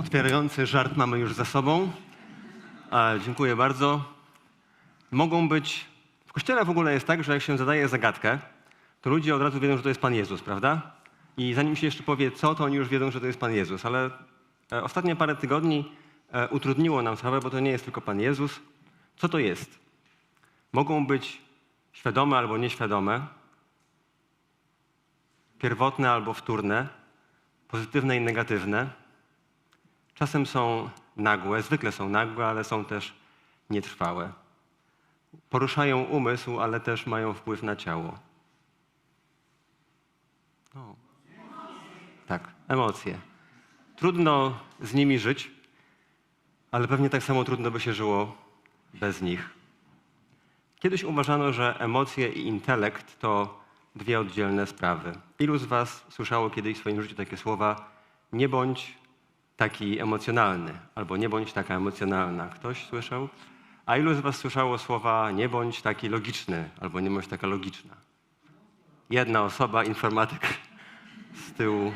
Otwierający żart mamy już za sobą. E, dziękuję bardzo. Mogą być. W kościele w ogóle jest tak, że jak się zadaje zagadkę, to ludzie od razu wiedzą, że to jest Pan Jezus, prawda? I zanim się jeszcze powie co, to oni już wiedzą, że to jest Pan Jezus. Ale e, ostatnie parę tygodni e, utrudniło nam sprawę, bo to nie jest tylko Pan Jezus. Co to jest? Mogą być świadome albo nieświadome, pierwotne albo wtórne, pozytywne i negatywne. Czasem są nagłe, zwykle są nagłe, ale są też nietrwałe. Poruszają umysł, ale też mają wpływ na ciało. No. Tak, emocje. Trudno z nimi żyć, ale pewnie tak samo trudno by się żyło bez nich. Kiedyś uważano, że emocje i intelekt to dwie oddzielne sprawy. Ilu z Was słyszało kiedyś w swoim życiu takie słowa: nie bądź taki emocjonalny, albo nie bądź taka emocjonalna? Ktoś słyszał? A ilu z Was słyszało słowa: nie bądź taki logiczny, albo nie bądź taka logiczna? Jedna osoba, informatyk z tyłu.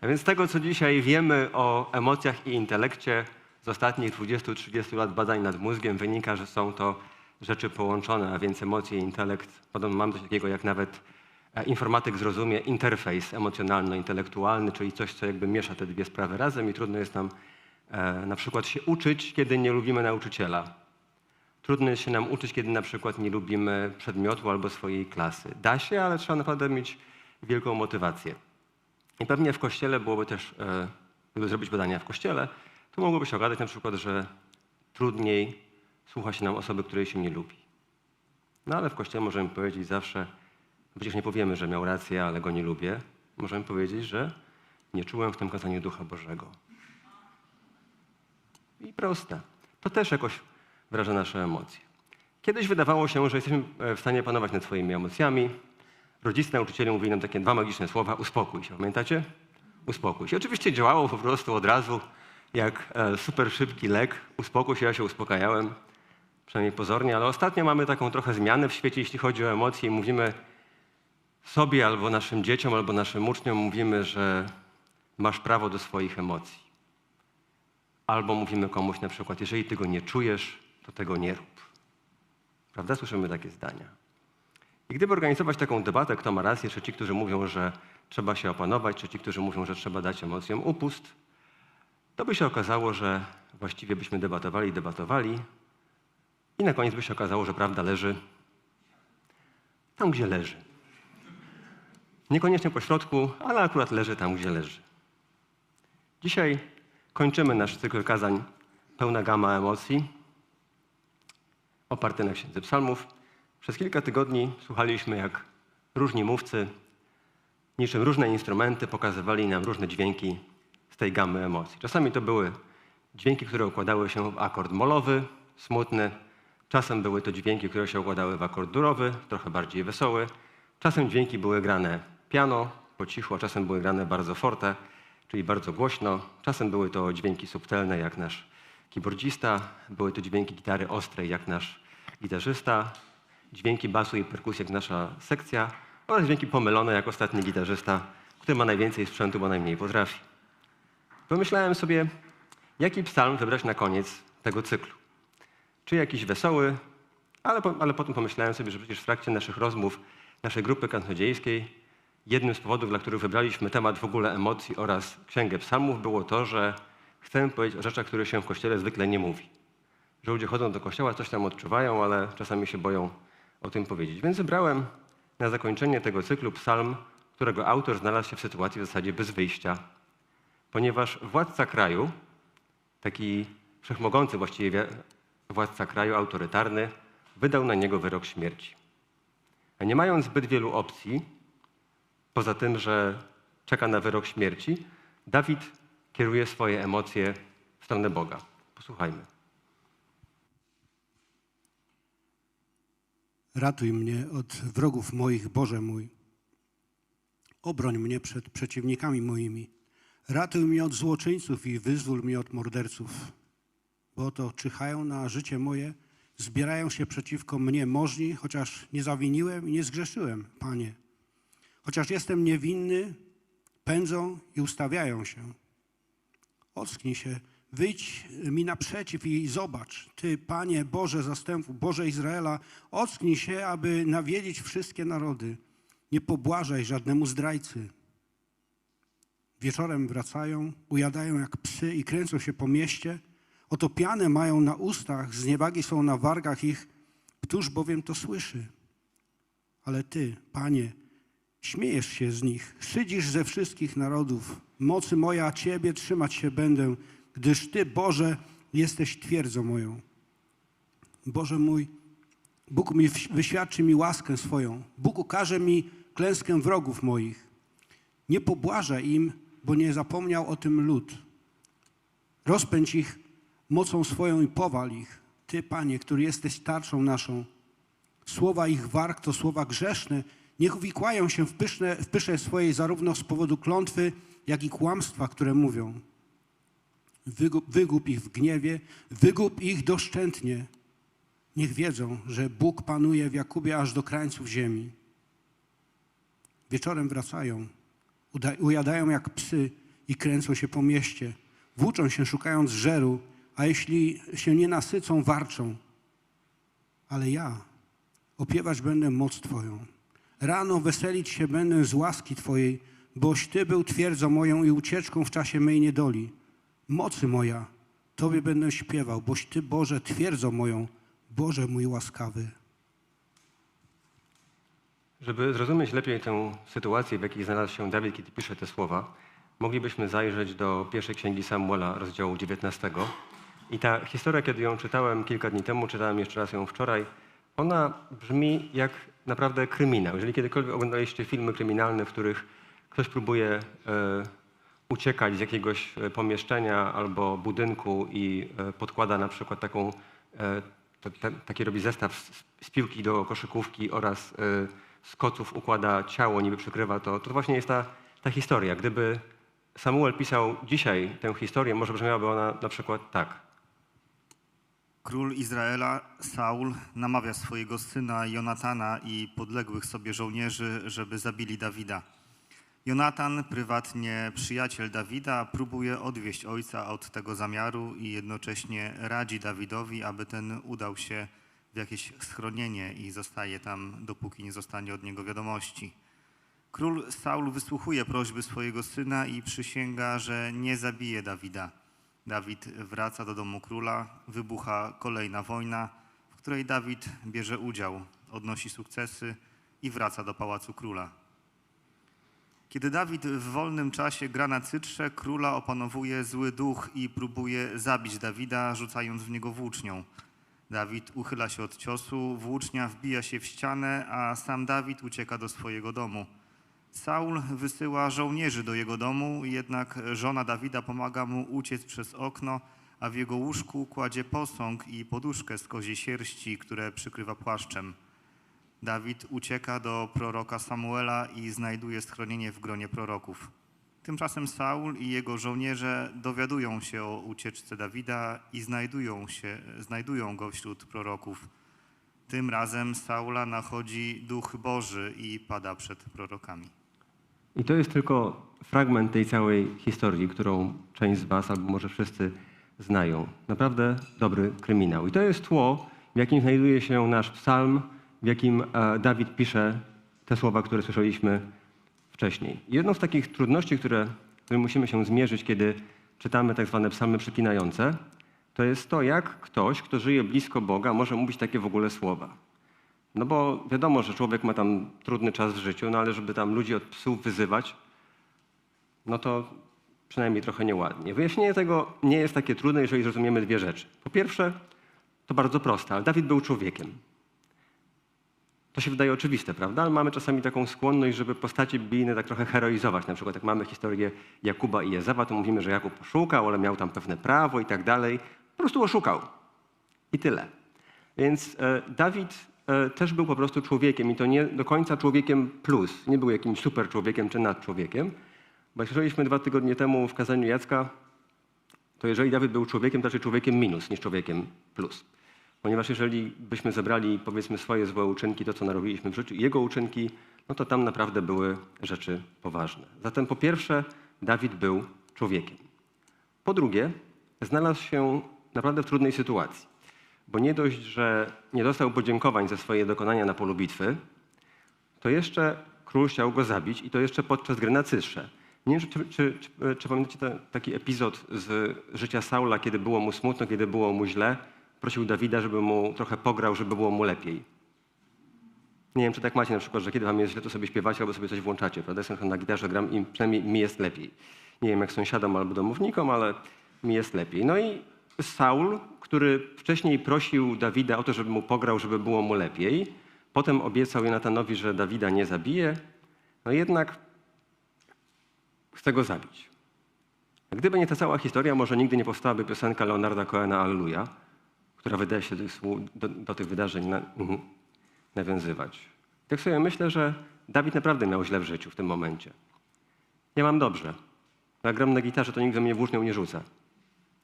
A więc tego, co dzisiaj wiemy o emocjach i intelekcie, z ostatnich 20-30 lat badań nad mózgiem wynika, że są to rzeczy połączone, a więc emocje i intelekt. Podobno mam coś takiego, jak nawet informatyk zrozumie interfejs emocjonalno-intelektualny, czyli coś, co jakby miesza te dwie sprawy razem i trudno jest nam e, na przykład się uczyć, kiedy nie lubimy nauczyciela. Trudno jest się nam uczyć, kiedy na przykład nie lubimy przedmiotu albo swojej klasy. Da się, ale trzeba naprawdę mieć wielką motywację. I pewnie w kościele byłoby też, e, gdyby zrobić badania w kościele, to mogłoby się okazać na przykład, że trudniej słucha się nam osoby, której się nie lubi. No ale w kościele możemy powiedzieć zawsze, przecież nie powiemy, że miał rację, ale go nie lubię. Możemy powiedzieć, że nie czułem w tym kazaniu Ducha Bożego. I proste. To też jakoś wyraża nasze emocje. Kiedyś wydawało się, że jesteśmy e, w stanie panować nad swoimi emocjami. Rodzice, nauczyciele mówili nam takie dwa magiczne słowa: uspokój się. Pamiętacie? Uspokój się. Oczywiście działało po prostu od razu jak e, super szybki lek. Uspokój się, ja się uspokajałem, przynajmniej pozornie, ale ostatnio mamy taką trochę zmianę w świecie, jeśli chodzi o emocje i mówimy sobie albo naszym dzieciom, albo naszym uczniom, mówimy, że masz prawo do swoich emocji. Albo mówimy komuś na przykład, jeżeli ty go nie czujesz, to tego nie rób. Prawda? Słyszymy takie zdania. I gdyby organizować taką debatę, kto ma rację, czy ci, którzy mówią, że trzeba się opanować, czy ci, którzy mówią, że trzeba dać emocjom upust, to by się okazało, że właściwie byśmy debatowali debatowali i na koniec by się okazało, że prawda leży tam, gdzie leży. Niekoniecznie po środku, ale akurat leży tam, gdzie leży. Dzisiaj kończymy nasz cykl kazań pełna gama emocji, oparty na księdze psalmów. Przez kilka tygodni słuchaliśmy, jak różni mówcy, niczym różne instrumenty, pokazywali nam różne dźwięki z tej gamy emocji. Czasami to były dźwięki, które układały się w akord molowy, smutny. Czasem były to dźwięki, które się układały w akord durowy, trochę bardziej wesoły. Czasem dźwięki były grane piano, po cichu, a czasem były grane bardzo forte, czyli bardzo głośno. Czasem były to dźwięki subtelne, jak nasz keyboardzista. Były to dźwięki gitary ostrej, jak nasz gitarzysta. Dźwięki basu i perkusji, jak nasza sekcja. Oraz dźwięki pomylone, jak ostatni gitarzysta, który ma najwięcej sprzętu, bo najmniej potrafi. Pomyślałem sobie, jaki psalm wybrać na koniec tego cyklu. Czy jakiś wesoły, ale, po- ale potem pomyślałem sobie, że przecież w trakcie naszych rozmów, naszej grupy kaznodziejskiej, jednym z powodów, dla których wybraliśmy temat w ogóle emocji oraz księgę psalmów, było to, że chcemy powiedzieć o rzeczach, których się w kościele zwykle nie mówi. Że ludzie chodzą do kościoła, coś tam odczuwają, ale czasami się boją o tym powiedzieć. Więc wybrałem na zakończenie tego cyklu psalm, którego autor znalazł się w sytuacji w zasadzie bez wyjścia ponieważ władca kraju, taki wszechmogący właściwie władca kraju, autorytarny, wydał na niego wyrok śmierci. A nie mając zbyt wielu opcji, poza tym, że czeka na wyrok śmierci, Dawid kieruje swoje emocje w stronę Boga. Posłuchajmy. Ratuj mnie od wrogów moich, Boże mój. Obroń mnie przed przeciwnikami moimi. Ratuj mnie od złoczyńców i wyzwól mnie od morderców. Bo oto czyhają na życie moje, zbierają się przeciwko mnie możni, chociaż nie zawiniłem i nie zgrzeszyłem, Panie. Chociaż jestem niewinny, pędzą i ustawiają się. Ocknij się, wyjdź mi naprzeciw i zobacz. Ty, Panie Boże zastępów, Boże Izraela, ocknij się, aby nawiedzić wszystkie narody. Nie pobłażaj żadnemu zdrajcy. Wieczorem wracają, ujadają jak psy i kręcą się po mieście. Oto pianę mają na ustach, zniewagi są na wargach ich. Któż bowiem to słyszy? Ale Ty, Panie, śmiejesz się z nich, szydzisz ze wszystkich narodów. Mocy moja Ciebie trzymać się będę, gdyż Ty, Boże, jesteś twierdzą moją. Boże mój, Bóg mi wyświadczy mi łaskę swoją. Bóg ukaże mi klęskę wrogów moich. Nie pobłaża im, bo nie zapomniał o tym lud. Rozpędź ich mocą swoją i powal ich. Ty, Panie, który jesteś tarczą naszą. Słowa ich warg to słowa grzeszne. Niech uwikłają się w, pyszne, w pysze swojej zarówno z powodu klątwy, jak i kłamstwa, które mówią. Wygub, wygub ich w gniewie, wygub ich doszczętnie. Niech wiedzą, że Bóg panuje w Jakubie aż do krańców ziemi. Wieczorem wracają, ujadają jak psy i kręcą się po mieście. Włóczą się szukając żeru, a jeśli się nie nasycą, warczą. Ale ja opiewać będę moc Twoją. Rano weselić się będę z łaski Twojej, boś Ty był twierdzą moją i ucieczką w czasie mej niedoli. Mocy moja, Tobie będę śpiewał, boś Ty, Boże, twierdzą moją, Boże mój łaskawy. Żeby zrozumieć lepiej tę sytuację, w jakiej znalazł się Dawid, kiedy pisze te słowa, moglibyśmy zajrzeć do pierwszej księgi Samuela, rozdziału 19. I ta historia, kiedy ją czytałem kilka dni temu, czytałem jeszcze raz ją wczoraj, ona brzmi jak naprawdę kryminał. Jeżeli kiedykolwiek oglądaliście filmy kryminalne, w których ktoś próbuje e, uciekać z jakiegoś e, pomieszczenia albo budynku i e, podkłada na przykład taką, taki robi zestaw z, piłki do koszykówki oraz z koców układa ciało, niby przykrywa to, to właśnie jest ta, ta historia. Gdyby Samuel pisał dzisiaj tę historię, może brzmiałaby ona na przykład tak. Król Izraela, Saul, namawia swojego syna Jonatana i podległych sobie żołnierzy, żeby zabili Dawida. Jonatan, prywatnie przyjaciel Dawida, próbuje odwieść ojca od tego zamiaru i jednocześnie radzi Dawidowi, aby ten udał się w jakieś schronienie i zostaje tam, dopóki nie zostanie od niego wiadomości. Król Saul wysłuchuje prośby swojego syna i przysięga, że nie zabije Dawida. Dawid wraca do domu króla, wybucha kolejna wojna, w której Dawid bierze udział, odnosi sukcesy i wraca do pałacu króla. Kiedy Dawid w wolnym czasie gra na cytrze, króla opanowuje zły duch i próbuje zabić Dawida, rzucając w niego włócznią. Dawid uchyla się od ciosu, włócznia wbija się w ścianę, a sam Dawid ucieka do swojego domu. Saul wysyła żołnierzy do jego domu, jednak żona Dawida pomaga mu uciec przez okno, a w jego łóżku kładzie posąg i poduszkę z koziej sierści, które przykrywa płaszczem. Dawid ucieka do proroka Samuela i znajduje schronienie w gronie proroków. Tymczasem Saul i jego żołnierze dowiadują się o ucieczce Dawida i znajdują, się, znajdują go wśród proroków. Tym razem Saula nachodzi duch Boży i pada przed prorokami. I to jest tylko fragment tej całej historii, którą część z Was, albo może wszyscy znają. Naprawdę dobry kryminał. I to jest tło, w jakim znajduje się nasz psalm, w jakim e, Dawid pisze te słowa, które słyszeliśmy wcześniej. Jedną z takich trudności, które, które musimy się zmierzyć, kiedy czytamy tak zwane psalmy przeklinające, to jest to, jak ktoś, kto żyje blisko Boga, może mówić takie w ogóle słowa. No bo wiadomo, że człowiek ma tam trudny czas w życiu, no ale żeby tam ludzi od psów wyzywać, no to przynajmniej trochę nieładnie. Wyjaśnienie tego nie jest takie trudne, jeżeli zrozumiemy dwie rzeczy. Po pierwsze, to bardzo proste, ale Dawid był człowiekiem. To się wydaje oczywiste, prawda? Ale mamy czasami taką skłonność, żeby postacie biblijne tak trochę heroizować. Na przykład jak mamy historię Jakuba i Jezawa, to mówimy, że Jakub oszukał, ale miał tam pewne prawo i tak dalej. Po prostu oszukał. I tyle. Więc e, Dawid też był po prostu człowiekiem i to nie do końca człowiekiem plus. Nie był jakimś super człowiekiem czy nad człowiekiem. Bo jak słyszeliśmy dwa tygodnie temu w kazaniu Jacka, to jeżeli Dawid był człowiekiem, to raczej człowiekiem minus niż człowiekiem plus. Ponieważ jeżeli byśmy zebrali, powiedzmy, swoje złe uczynki, to co narobiliśmy w życiu, i jego uczynki, no to tam naprawdę były rzeczy poważne. Zatem po pierwsze, Dawid był człowiekiem. Po drugie, znalazł się naprawdę w trudnej sytuacji, bo nie dość, że nie dostał podziękowań za swoje dokonania na polu bitwy, to jeszcze król chciał go zabić i to jeszcze podczas gry na cytrze. Nie wiem, czy, czy, czy, czy pamiętacie taki epizod z życia Saula, kiedy było mu smutno, kiedy było mu źle. Prosił Dawida, żeby mu trochę pograł, żeby było mu lepiej. Nie wiem, czy tak macie na przykład, że kiedy wam jest źle, to sobie śpiewacie albo sobie coś włączacie, prawda? Jestem na gitarze, gram i przynajmniej mi jest lepiej. Nie wiem, jak sąsiadom albo domownikom, ale mi jest lepiej. No i Saul, który wcześniej prosił Dawida o to, żeby mu pograł, żeby było mu lepiej, potem obiecał Jonatanowi, że Dawida nie zabije, no jednak chce go zabić. Gdyby nie ta cała historia, może nigdy nie powstałaby piosenka Leonarda Cohena Alleluja, która wydaje się do, tych do, tych wydarzeń na, mhm, nawiązywać. Tak sobie myślę, że Dawid naprawdę miał źle w życiu w tym momencie. Ja mam dobrze. Jak gram na gitarze, to nikt we mnie włócznią nie rzuca.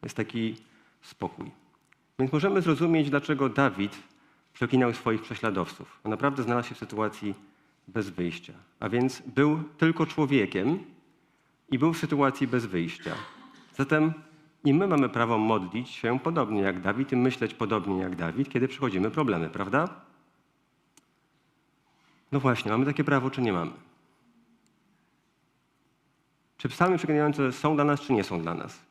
Jest taki spokój. Więc możemy zrozumieć, dlaczego Dawid przeklinał swoich prześladowców. On naprawdę znalazł się w sytuacji bez wyjścia. A więc był tylko człowiekiem i był w sytuacji bez wyjścia. Zatem i my mamy prawo modlić się podobnie jak Dawid i myśleć podobnie jak Dawid, kiedy przychodzimy problemy, prawda? No właśnie, mamy takie prawo, czy nie mamy? Czy psalmy przeklinające są dla nas, czy nie są dla nas?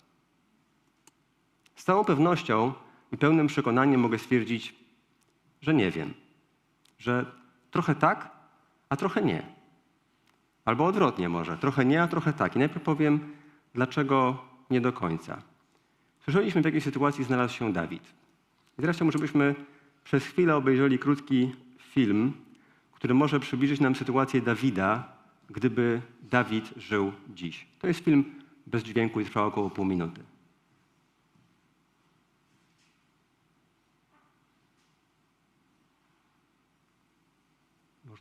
Z całą pewnością i pełnym przekonaniem mogę stwierdzić, że nie wiem. Że trochę tak, a trochę nie. Albo odwrotnie może. Trochę nie, a trochę tak. I najpierw powiem, dlaczego nie do końca. Słyszeliśmy, w jakiej sytuacji znalazł się Dawid. I teraz chciałbym, żebyśmy przez chwilę obejrzeli krótki film, który może przybliżyć nam sytuację Dawida, gdyby Dawid żył dziś. To jest film bez dźwięku i trwa około pół minuty.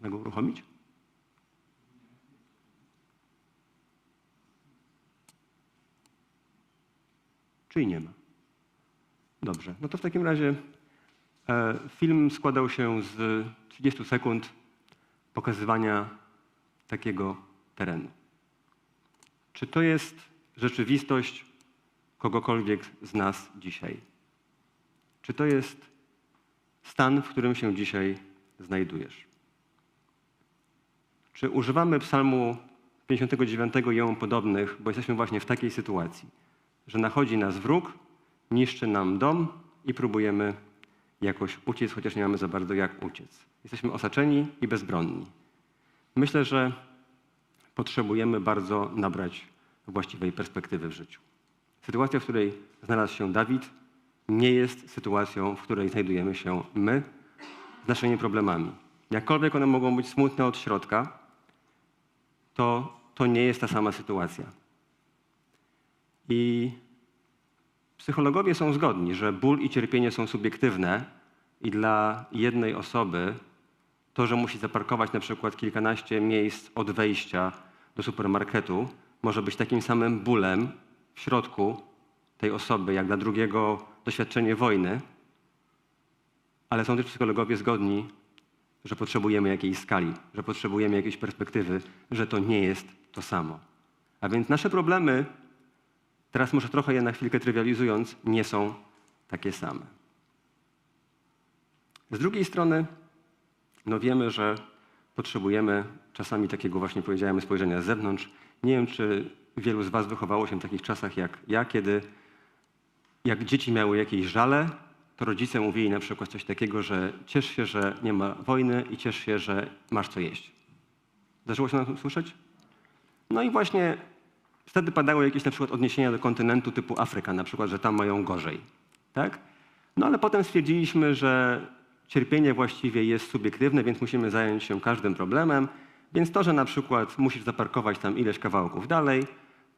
Można go uruchomić? Czyli nie ma. Dobrze. No to w takim razie e, film składał się z 30 sekund pokazywania takiego terenu. Czy to jest rzeczywistość kogokolwiek z nas dzisiaj? Czy to jest stan, w którym się dzisiaj znajdujesz? Czy używamy psalmu 59 i jemu podobnych, bo jesteśmy właśnie w takiej sytuacji, że nachodzi nas wróg, niszczy nam dom i próbujemy jakoś uciec, chociaż nie mamy za bardzo jak uciec. Jesteśmy osaczeni i bezbronni. Myślę, że potrzebujemy bardzo nabrać właściwej perspektywy w życiu. Sytuacja, w której znalazł się Dawid, nie jest sytuacją, w której znajdujemy się my z naszymi problemami. Jakkolwiek one mogą być smutne od środka, to to nie jest ta sama sytuacja. I psychologowie są zgodni, że ból i cierpienie są subiektywne i dla jednej osoby to, że musi zaparkować na przykład kilkanaście miejsc od wejścia do supermarketu, może być takim samym bólem w środku tej osoby, jak dla drugiego doświadczenie wojny. Ale są też psychologowie zgodni, że potrzebujemy jakiejś skali, że potrzebujemy jakiejś perspektywy, że to nie jest to samo. A więc nasze problemy, teraz może trochę je na chwilkę trywializując, nie są takie same. Z drugiej strony, no wiemy, że potrzebujemy czasami takiego właśnie powiedziałem spojrzenia z zewnątrz. Nie wiem, czy wielu z Was wychowało się w takich czasach jak ja, kiedy jak dzieci miały jakieś żale, to rodzice mówili na przykład coś takiego, że ciesz się, że nie ma wojny i ciesz się, że masz co jeść. Zdarzyło się na tym słyszeć? No i właśnie wtedy padały jakieś na przykład odniesienia do kontynentu typu Afryka, na przykład, że tam mają gorzej. Tak? No ale potem stwierdziliśmy, że cierpienie właściwie jest subiektywne, więc musimy zająć się każdym problemem. Więc to, że na przykład musisz zaparkować tam ileś kawałków dalej,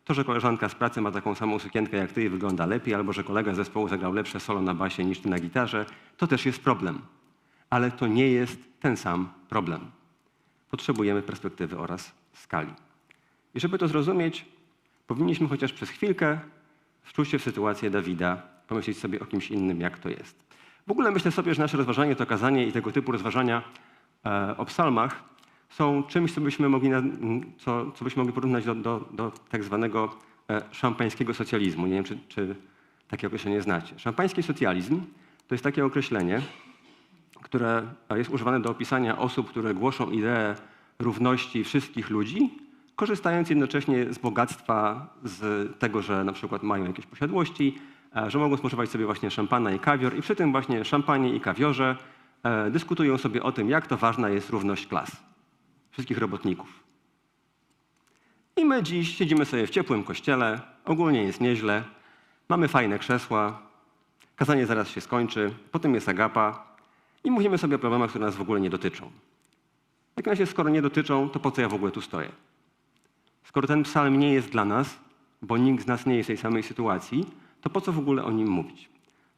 to, że koleżanka z pracy ma taką samą sukienkę jak ty i wygląda lepiej, albo że kolega z zespołu zagrał lepsze solo na basie niż ty na gitarze, to też jest problem. Ale to nie jest ten sam problem. Potrzebujemy perspektywy oraz skali. I żeby to zrozumieć, powinniśmy chociaż przez chwilkę wczuć się w sytuację Dawida, pomyśleć sobie o kimś innym, jak to jest. W ogóle myślę sobie, że nasze rozważanie, to kazanie i tego typu rozważania e, o psalmach są czymś, co byśmy mogli, co, co byśmy mogli porównać do, do, do tak zwanego e, szampańskiego socjalizmu. Nie wiem, czy, czy takie określenie znacie. Szampański socjalizm to jest takie określenie, które jest używane do opisania osób, które głoszą ideę równości wszystkich ludzi, korzystając jednocześnie z bogactwa, z tego, że na przykład mają jakieś posiadłości, e, że mogą spożywać sobie właśnie szampana i kawior i przy tym właśnie szampanie i kawiorze e, dyskutują sobie o tym, jak to ważna jest równość klas wszystkich robotników. I my dziś siedzimy sobie w ciepłym kościele, ogólnie jest nieźle, mamy fajne krzesła, kazanie zaraz się skończy, potem jest agapa i mówimy sobie o problemach, które nas w ogóle nie dotyczą. Jak na razie, skoro nie dotyczą, to po co ja w ogóle tu stoję? Skoro ten psalm nie jest dla nas, bo nikt z nas nie jest w tej samej sytuacji, to po co w ogóle o nim mówić?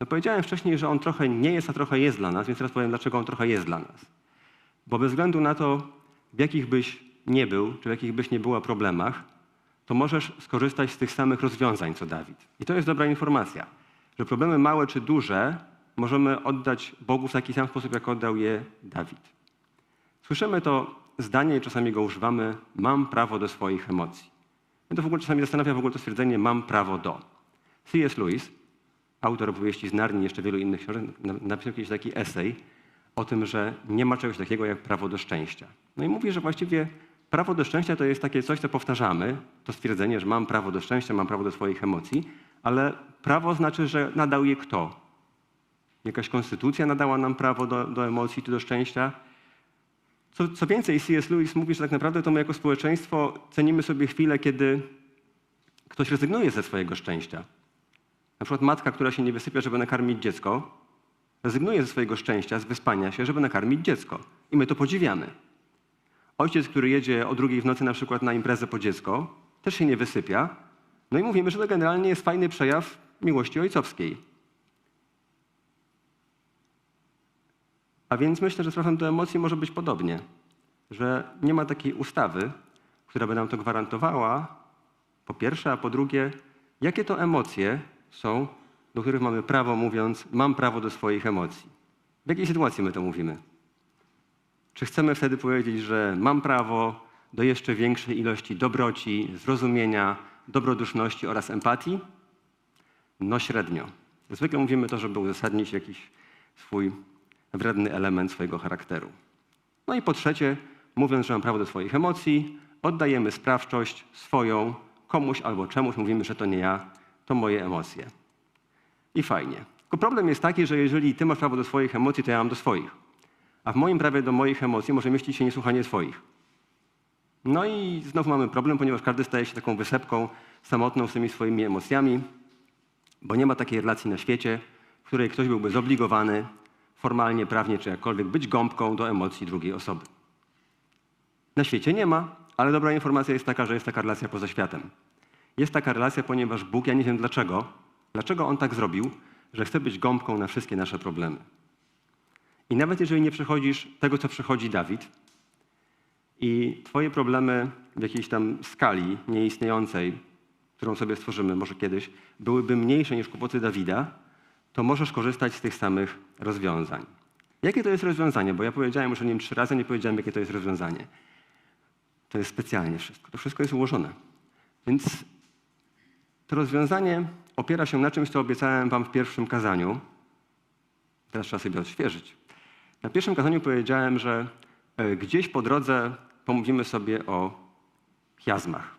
No powiedziałem wcześniej, że on trochę nie jest, a trochę jest dla nas, więc teraz powiem, dlaczego on trochę jest dla nas. Bo bez względu na to, w jakich byś nie był, czy w jakich byś nie była problemach, to możesz skorzystać z tych samych rozwiązań, co Dawid. I to jest dobra informacja, że problemy małe czy duże możemy oddać Bogu w taki sam sposób, jak oddał je Dawid. Słyszymy to zdanie i czasami go używamy, mam prawo do swoich emocji. Mnie to w ogóle czasami zastanawia w ogóle to stwierdzenie, mam prawo do. C.S. Lewis, autor opowieści z Narni jeszcze wielu innych książek, na- napisał kiedyś taki esej o tym, że nie ma czegoś takiego jak prawo do szczęścia. No i mówi, że właściwie prawo do szczęścia to jest takie coś, co powtarzamy, to stwierdzenie, że mam prawo do szczęścia, mam prawo do swoich emocji, ale prawo znaczy, że nadał je kto? Jakaś konstytucja nadała nam prawo do, do emocji czy do szczęścia? Co, co więcej, C.S. Lewis mówi, że tak naprawdę to my jako społeczeństwo cenimy sobie chwilę, kiedy ktoś rezygnuje ze swojego szczęścia. Na przykład matka, która się nie wysypia, żeby nakarmić dziecko, rezygnuje ze swojego szczęścia, z wyspania się, żeby nakarmić dziecko. I my to podziwiamy. Ojciec, który jedzie o drugiej w nocy na przykład na imprezę po dziecko, też się nie wysypia. No i mówimy, że to generalnie jest fajny przejaw miłości ojcowskiej. A więc myślę, że z prawem do emocji może być podobnie, że nie ma takiej ustawy, która by nam to gwarantowała, po pierwsze, a po drugie, jakie to emocje są, do których mamy prawo, mówiąc, mam prawo do swoich emocji. W jakiej sytuacji my to mówimy? Czy chcemy wtedy powiedzieć, że mam prawo do jeszcze większej ilości dobroci, zrozumienia, dobroduszności oraz empatii? No średnio. Zwykle mówimy to, żeby uzasadnić jakiś swój wredny element swojego charakteru. No i po trzecie, mówiąc, że mam prawo do swoich emocji, oddajemy sprawczość swoją komuś albo czemuś, mówimy, że to nie ja, to moje emocje. I fajnie. Tylko problem jest taki, że jeżeli ty masz prawo do swoich emocji, to ja mam do swoich. A w moim prawie do moich emocji może mieścić się niesłuchanie swoich. No i znowu mamy problem, ponieważ każdy staje się taką wysepką samotną z tymi swoimi emocjami, bo nie ma takiej relacji na świecie, w której ktoś byłby zobligowany formalnie, prawnie czy jakkolwiek być gąbką do emocji drugiej osoby. Na świecie nie ma, ale dobra informacja jest taka, że jest taka relacja poza światem. Jest taka relacja, ponieważ Bóg, ja nie wiem dlaczego, dlaczego On tak zrobił, że chce być gąbką na wszystkie nasze problemy. I nawet jeżeli nie przechodzisz tego, co przechodzi Dawid, i twoje problemy w jakiejś tam skali nieistniejącej, którą sobie stworzymy może kiedyś, byłyby mniejsze niż kłopoty Dawida, to możesz korzystać z tych samych rozwiązań. Jakie to jest rozwiązanie? Bo ja powiedziałem już o nim trzy razy, nie powiedziałem, jakie to jest rozwiązanie. To jest specjalnie wszystko. To wszystko jest ułożone. Więc to rozwiązanie opiera się na czymś, co obiecałem wam w pierwszym kazaniu. Teraz trzeba sobie odświeżyć. Na pierwszym kazaniu powiedziałem, że e, gdzieś po drodze pomówimy sobie o chiazmach.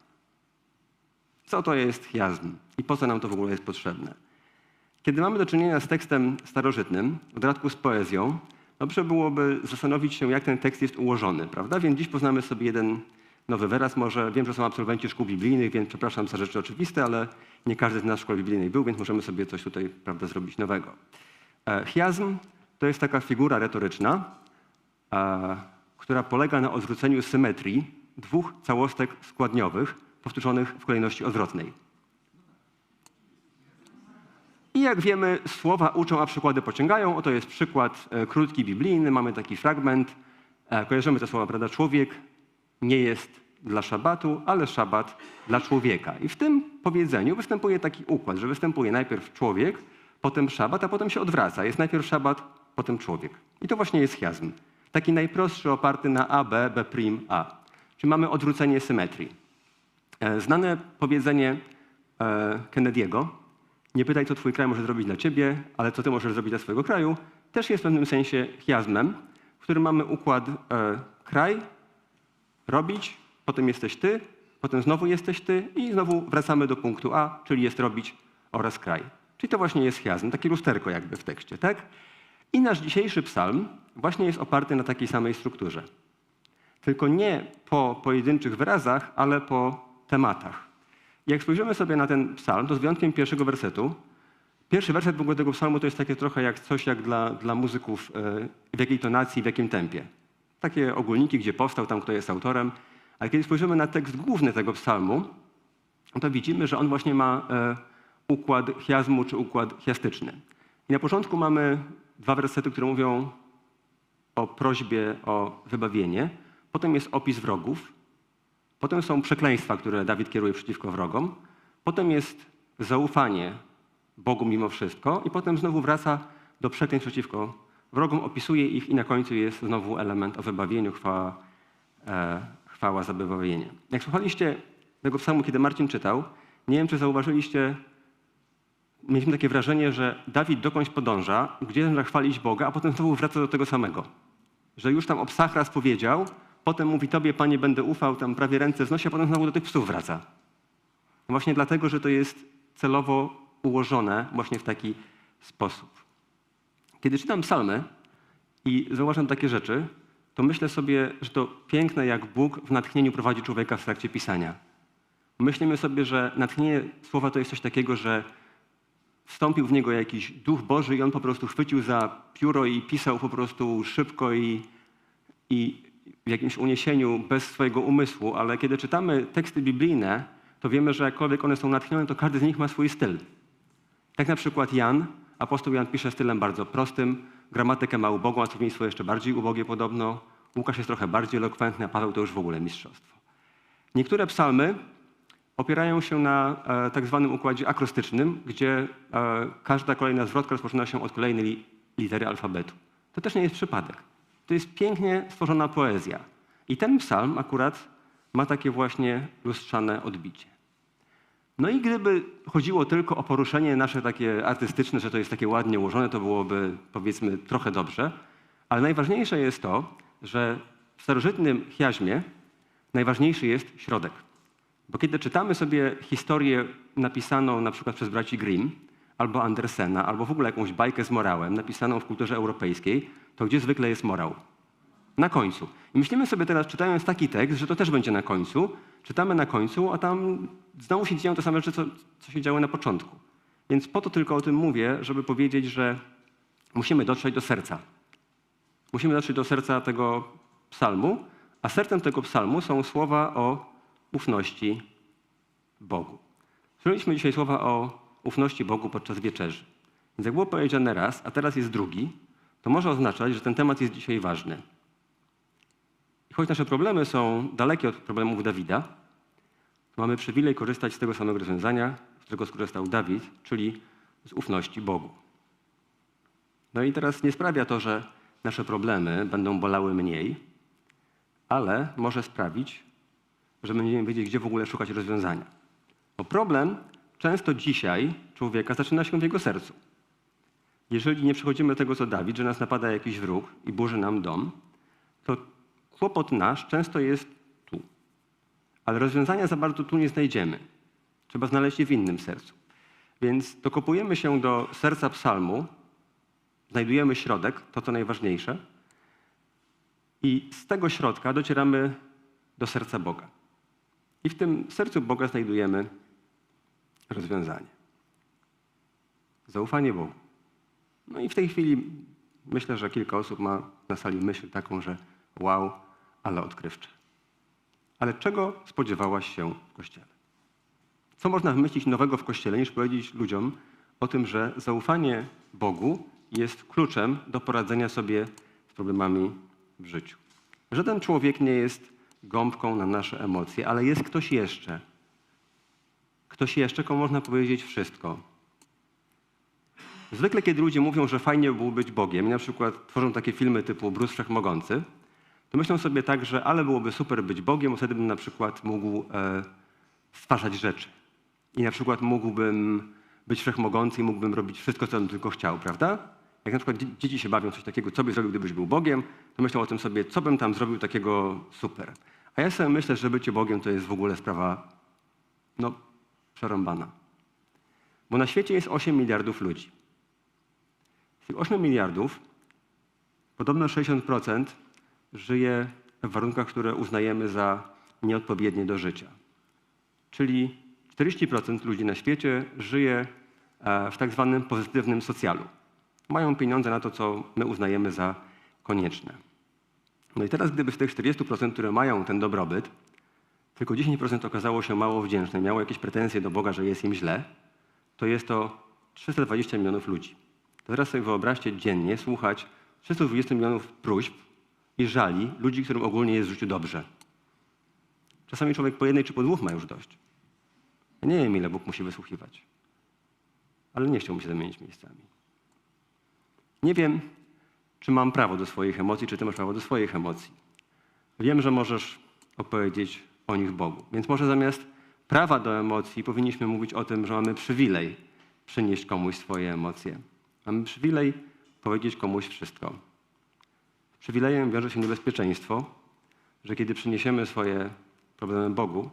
Co to jest chiazm i po co nam to w ogóle jest potrzebne? Kiedy mamy do czynienia z tekstem starożytnym, w dodatku z poezją, dobrze byłoby zastanowić się, jak ten tekst jest ułożony, prawda? Więc dziś poznamy sobie jeden nowy wyraz. Może wiem, że są absolwenci szkół biblijnych, więc przepraszam za rzeczy oczywiste, ale nie każdy z nas w szkole biblijnej był, więc możemy sobie coś tutaj, prawda, zrobić nowego. E, Chiazm to jest taka figura retoryczna, e, która polega na odwróceniu symetrii dwóch całostek składniowych powtórzonych w kolejności odwrotnej. I jak wiemy, słowa uczą, a przykłady pociągają. Oto jest przykład e, krótki biblijny. Mamy taki fragment. Kojarzymy te słowa, prawda? Człowiek nie jest dla szabatu, ale szabat dla człowieka. I w tym powiedzeniu występuje taki układ, że występuje najpierw człowiek, potem szabat, a potem się odwraca. Jest najpierw szabat, potem człowiek. I to właśnie jest chiazm. Taki najprostszy, oparty na A, B, B A. Czyli mamy odwrócenie symetrii. E, Znane powiedzenie e, Kennedy'ego, nie pytaj, co twój kraj może zrobić dla ciebie, ale co ty możesz zrobić dla swojego kraju, też jest w pewnym sensie chiasmem, w którym mamy układ e, kraj, robić, potem jesteś ty, potem znowu jesteś ty i znowu wracamy do punktu A, czyli jest robić oraz kraj. Czyli to właśnie jest chiasm, takie lusterko jakby w tekście, tak? I nasz dzisiejszy psalm właśnie jest oparty na takiej samej strukturze. Tylko nie po pojedynczych wyrazach, ale po tematach. Jak spojrzymy sobie na ten psalm, to z wyjątkiem pierwszego wersetu, pierwszy werset w ogóle tego psalmu to jest takie trochę jak coś jak dla, dla muzyków, e, w jakiej tonacji, w jakim tempie. Takie ogólniki, gdzie powstał, tam kto jest autorem. Ale kiedy spojrzymy na tekst główny tego psalmu, to widzimy, że on właśnie ma e, układ chiasmu czy układ chiastyczny. I na początku mamy dwa wersety, które mówią o prośbie o wybawienie. Potem jest opis wrogów. Potem są przekleństwa, które Dawid kieruje przeciwko wrogom. Potem jest zaufanie Bogu mimo wszystko. I potem znowu wraca do przekleństw przeciwko wrogom, opisuje ich i na końcu jest znowu element o wybawieniu, chwała, e, chwała za wybawienie. Jak słuchaliście tego psalmu, kiedy Marcin czytał, nie wiem, czy zauważyliście, mieliśmy takie wrażenie, że Dawid dokądś podąża, gdzie zaczyna chwalić Boga, a potem znowu wraca do tego samego. Że już tam o psach raz powiedział, potem mówi Tobie, Panie, będę ufał, tam prawie ręce wznosi, a potem znowu do tych psów wraca. Właśnie dlatego, że to jest celowo ułożone właśnie w taki sposób. Kiedy czytam psalmy i zauważam takie rzeczy, to myślę sobie, że to piękne, jak Bóg w natchnieniu prowadzi człowieka w trakcie pisania. Myślimy sobie, że natchnienie słowa to jest coś takiego, że wstąpił w niego jakiś duch Boży i on po prostu chwycił za pióro i pisał po prostu szybko i, i w jakimś uniesieniu bez swojego umysłu, ale kiedy czytamy teksty biblijne, to wiemy, że jakkolwiek one są natchnione, to każdy z nich ma swój styl. Tak na przykład Jan, apostoł Jan pisze stylem bardzo prostym, gramatykę ma ubogą, a słownictwo jeszcze bardziej ubogie podobno. Łukasz jest trochę bardziej elokwentny, a Paweł to już w ogóle mistrzostwo. Niektóre psalmy opierają się na e, tak zwanym układzie akrostycznym, gdzie e, każda kolejna zwrotka rozpoczyna się od kolejnej li, litery alfabetu. To też nie jest przypadek. To jest pięknie stworzona poezja. I ten psalm akurat ma takie właśnie lustrzane odbicie. No i gdyby chodziło tylko o poruszenie nasze takie artystyczne, że to jest takie ładnie ułożone, to byłoby powiedzmy trochę dobrze. Ale najważniejsze jest to, że w starożytnym chiaźmie najważniejszy jest środek. Bo kiedy czytamy sobie historię napisaną na przykład przez braci Grimm, albo Andersena, albo w ogóle jakąś bajkę z morałem napisaną w kulturze europejskiej, to gdzie zwykle jest morał? Na końcu. I myślimy sobie teraz, czytając taki tekst, że to też będzie na końcu. Czytamy na końcu, a tam znowu się dzieją te same rzeczy, co, co się działy na początku. Więc po to tylko o tym mówię, żeby powiedzieć, że musimy dotrzeć do serca. Musimy dotrzeć do serca tego psalmu, a sercem tego psalmu są słowa o ufności Bogu. Słyszeliśmy dzisiaj słowa o ufności Bogu podczas wieczerzy. Więc jak było powiedziane raz, a teraz jest drugi, to może oznaczać, że ten temat jest dzisiaj ważny. I choć nasze problemy są dalekie od problemów Dawida, to mamy przywilej korzystać z tego samego rozwiązania, z którego skorzystał Dawid, czyli z ufności Bogu. No i teraz nie sprawia to, że nasze problemy będą bolały mniej, ale może sprawić, że będziemy wiedzieć, gdzie w ogóle szukać rozwiązania. Bo problem często dzisiaj człowieka zaczyna się w jego sercu. Jeżeli nie przechodzimy tego, co Dawid, że nas napada jakiś wróg i burzy nam dom, to kłopot nasz często jest tu. Ale rozwiązania za bardzo tu nie znajdziemy. Trzeba znaleźć je w innym sercu. Więc dokopujemy się do serca psalmu, znajdujemy środek, to co najważniejsze, i z tego środka docieramy do serca Boga. I w tym sercu Boga znajdujemy rozwiązanie. Zaufanie Bogu. No i w tej chwili myślę, że kilka osób ma na sali myśl taką, że wow, ale odkrywcze. Ale czego spodziewałaś się w Kościele? Co można wymyślić nowego w Kościele, niż powiedzieć ludziom o tym, że zaufanie Bogu jest kluczem do poradzenia sobie z problemami w życiu. Żaden człowiek nie jest gąbką na nasze emocje, ale jest ktoś jeszcze. Ktoś jeszcze, komu można powiedzieć wszystko. Zwykle, kiedy ludzie mówią, że fajnie by było być Bogiem, na przykład tworzą takie filmy typu Bruce Wszechmogący, to myślą sobie tak, że ale byłoby super być Bogiem, bo wtedy bym na przykład mógł e, stwarzać rzeczy. i na przykład mógłbym być wszechmogący i mógłbym robić wszystko, co bym tylko chciał, prawda? Jak na przykład dzie- dzieci się bawią coś takiego, co byś zrobił, gdybyś był Bogiem, to myślą o tym sobie, co bym tam zrobił takiego super. A ja sobie myślę, że bycie Bogiem to jest w ogóle sprawa, no, przerąbana. Bo na świecie jest 8 miliardów ludzi. Z tych 8 miliardów podobno 60% żyje w warunkach, które uznajemy za nieodpowiednie do życia. Czyli 40% ludzi na świecie żyje e, w tak zwanym pozytywnym socjalu. Mają pieniądze na to, co my uznajemy za konieczne. No i teraz, gdyby z tych 40%, które mają ten dobrobyt, tylko 10% okazało się mało wdzięczne, miało jakieś pretensje do Boga, że jest im źle, to jest to 320 milionów ludzi. To teraz sobie wyobraźcie dziennie słuchać 320 milionów próśb i żali ludzi, którym ogólnie jest w życiu dobrze. Czasami człowiek po jednej czy po dwóch ma już dość. Ja nie wiem, ile Bóg musi wysłuchiwać. Ale nie chciał mi się zamienić miejscami. Nie wiem, czy mam prawo do swoich emocji, czy ty masz prawo do swoich emocji. Wiem, że możesz opowiedzieć o nich Bogu. Więc może zamiast prawa do emocji powinniśmy mówić o tym, że mamy przywilej przynieść komuś swoje emocje. Mamy przywilej powiedzieć komuś wszystko. Przywilejem wiąże się niebezpieczeństwo, że kiedy przyniesiemy swoje problemy Bogu,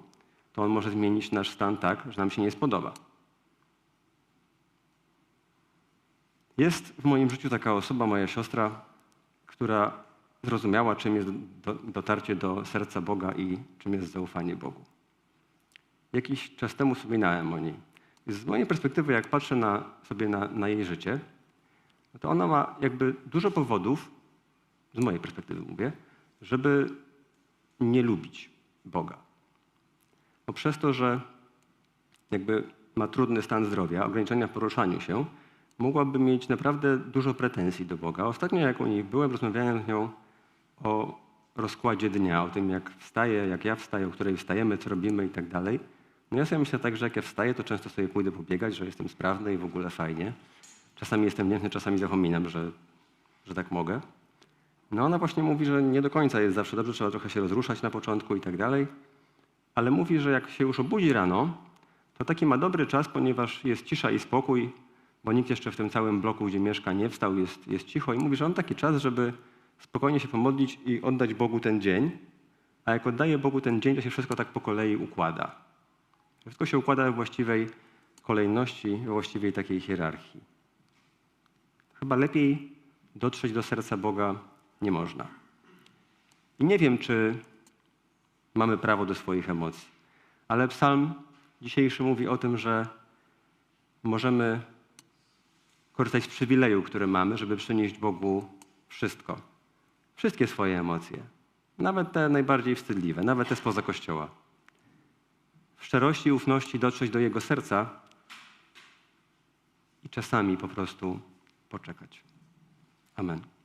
to On może zmienić nasz stan tak, że nam się nie spodoba. Jest w moim życiu taka osoba, moja siostra, która zrozumiała, czym jest do, dotarcie do serca Boga i czym jest zaufanie Bogu. Jakiś czas temu wspominałem o niej. Z mojej perspektywy, jak patrzę na, sobie na, na jej życie, to ona ma jakby dużo powodów, z mojej perspektywy mówię, żeby nie lubić Boga. Bo przez to, że jakby ma trudny stan zdrowia, ograniczenia w poruszaniu się, mogłaby mieć naprawdę dużo pretensji do Boga. Ostatnio jak u niej byłem, rozmawiałem z nią o rozkładzie dnia, o tym jak wstaję, jak ja wstaję, o której wstajemy, co robimy i tak dalej. No ja sobie myślę tak, że jak ja wstaję, to często sobie pójdę pobiegać, że jestem sprawny i w ogóle fajnie. Czasami jestem wdzięczny, czasami zapominam, że, że tak mogę. No ona właśnie mówi, że nie do końca jest zawsze dobrze, trzeba trochę się rozruszać na początku i tak dalej. Ale mówi, że jak się już obudzi rano, to taki ma dobry czas, ponieważ jest cisza i spokój, bo nikt jeszcze w tym całym bloku, gdzie mieszka, nie wstał, jest, jest cicho i mówi, że on taki czas, żeby spokojnie się pomodlić i oddać Bogu ten dzień, a jak oddaje Bogu ten dzień, to się wszystko tak po kolei układa. Wszystko się układa we właściwej kolejności, we właściwej takiej hierarchii. Chyba lepiej dotrzeć do serca Boga nie można. I nie wiem, czy mamy prawo do swoich emocji, ale psalm dzisiejszy mówi o tym, że możemy korzystać z przywileju, który mamy, żeby przynieść Bogu wszystko. Wszystkie swoje emocje. Nawet te najbardziej wstydliwe, nawet te spoza kościoła. W szczerości i ufności dotrzeć do Jego serca i czasami po prostu poczekać. Amen.